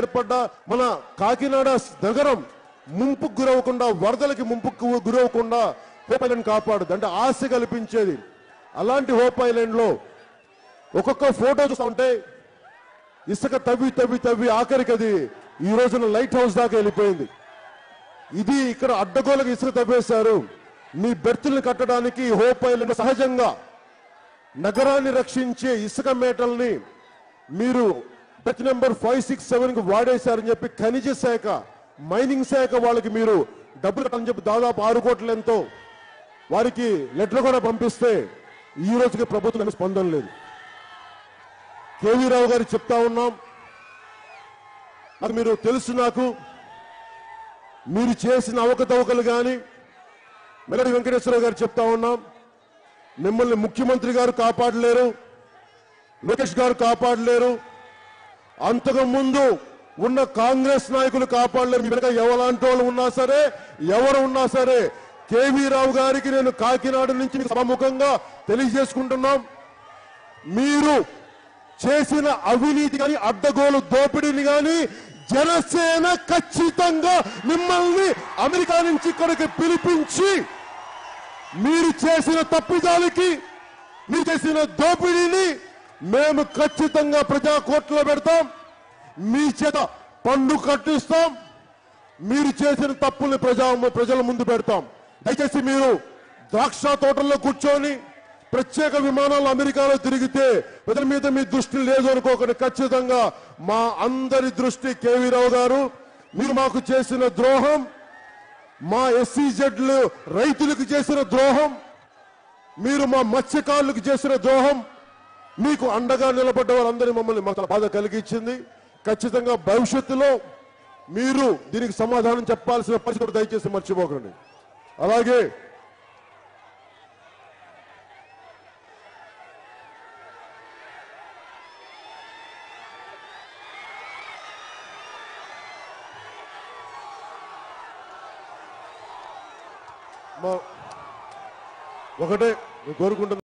ఏర్పడ్డ మన కాకినాడ నగరం ముంపుకు గురవకుండా వరదలకి ముంపుకు గురవకుండా హోప్ ఐలాండ్ కాపాడుది అంటే ఆశ కల్పించేది. అలాంటి హోప్ ఐలాండ్లో ఒక్కొక్క ఫోటో చూస్తా ఉంటే ఇసుక తవ్వి తవ్వి తవ్వి ఆఖరికి అది ఈ రోజున లైట్ హౌస్ దాకా వెళ్ళిపోయింది. ఇది ఇక్కడ అడ్డగోలకు ఇసుక తవ్వేశారు. మీ బెర్తుల్ని కట్టడానికి హోప్ ఐలాండ్ సహజంగా నగరాన్ని రక్షించే ఇసుక మేటల్ని మీరు ప్రతి నెంబర్ ఫైవ్ సిక్స్ సెవెన్కి వాడేశారని చెప్పి ఖనిజ శాఖ మైనింగ్ శాఖ వాళ్ళకి మీరు డబ్బులు కట్టని చెప్పి దాదాపు ఆరు కోట్ల ఎంతో వారికి లెటర్ కూడా పంపిస్తే ఈ రోజుకి ప్రభుత్వం స్పందన లేదు. కేవీ రావు గారికి చెప్తా ఉన్నాం. అది మీరు తెలుసు నాకు. మీరు చేసిన అవకతవకలు కానీ మెలడి వెంకటేశ్వరరావు గారు చెప్తా ఉన్నాం. మిమ్మల్ని ముఖ్యమంత్రి గారు కాపాడలేరు. లోకేష్ గారు కాపాడలేరు. అంతకు ముందు ఉన్న కాంగ్రెస్ నాయకులు కాపాడలేరు. మీ వెనక ఎవలాంటి వాళ్ళు ఉన్నా సరే ఎవరు ఉన్నా సరే కేవీ రావు గారికి నేను కాకినాడ నుంచి మీకు తెలియజేసుకుంటున్నాం. మీరు చేసిన అవినీతి కానీ అడ్డగోలు దోపిడీని కానీ జనసేన ఖచ్చితంగా మిమ్మల్ని అమెరికా నుంచి ఇక్కడికి పిలిపించి మీరు చేసిన తప్పిదాలకి మీరు చేసిన దోపిడీని మేము ఖచ్చితంగా ప్రజా కోర్టులో పెడతాం. మీ చేత పన్ను కట్టిస్తాం. మీరు చేసిన తప్పుల్ని ప్రజా ప్రజల ముందు పెడతాం. దయచేసి మీరు ద్రాక్ష తోటల్లో కూర్చొని ప్రత్యేక విమానాలు అమెరికాలో తిరిగితే ప్రజల మీద మీ దృష్టి లేదు అనుకోకండి. ఖచ్చితంగా మా అందరి దృష్టి కేవీ రావు గారు. మీరు మాకు చేసిన ద్రోహం మా ఎస్సీజెడ్లు రైతులకు చేసిన ద్రోహం మీరు మా మత్స్యకారులకు చేసిన ద్రోహం మీకు అండగా నిలబడ్డ వారందరి మమ్మల్ని మాకు బాధ కలిగించింది. ఖచ్చితంగా భవిష్యత్తులో మీరు దీనికి సమాధానం చెప్పాల్సిన పరిస్థితి దయచేసి మర్చిపోకండి. అలాగే ఒకటే కోరుకుంటున్నాను కోరుకుంటున్నా